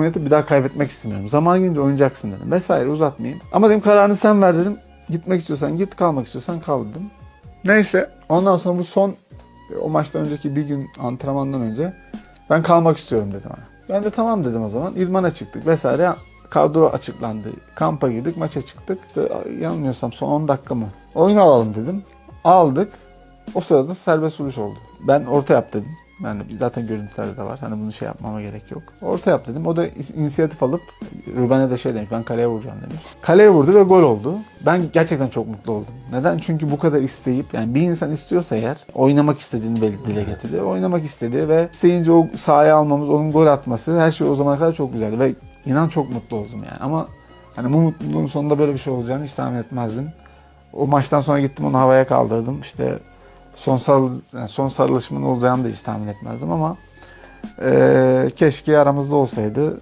oynatıp bir daha kaybetmek istemiyorum. Zaman gelince oynayacaksın dedim. Vesaire uzatmayayım. Ama dedim kararını sen ver dedim. Gitmek istiyorsan git, kalmak istiyorsan kal dedim. Neyse. Ondan sonra bu son o maçtan önceki bir gün antrenmandan önce ben kalmak istiyorum dedim ona. Ben de tamam dedim o zaman. İdmana çıktık vesaire. Kadro açıklandı. Kampa girdik, maça çıktık. İşte yanılmıyorsam son 10 dakika mı? Oyun alalım dedim. Aldık. O sırada serbest vuruş oldu. Ben orta yap dedim. De zaten görüntülerde de var. Hani bunu şey yapmama gerek yok. Orta yap dedim. O da inisiyatif alıp Ruben'e de şey demiş. Ben kaleye vuracağım demiş. Kaleye vurdu ve gol oldu. Ben gerçekten çok mutlu oldum. Neden? Çünkü bu kadar isteyip yani bir insan istiyorsa eğer oynamak istediğini belli dile getirdi. Oynamak istedi ve isteyince o sahaya almamız, onun gol atması her şey o zamana kadar çok güzeldi ve inan çok mutlu oldum yani. Ama hani bu mutluluğun sonunda böyle bir şey olacağını hiç tahmin etmezdim. O maçtan sonra gittim onu havaya kaldırdım. İşte son sarıl yani son sarılışımın olacağını da hiç tahmin etmezdim ama eee, keşke aramızda olsaydı.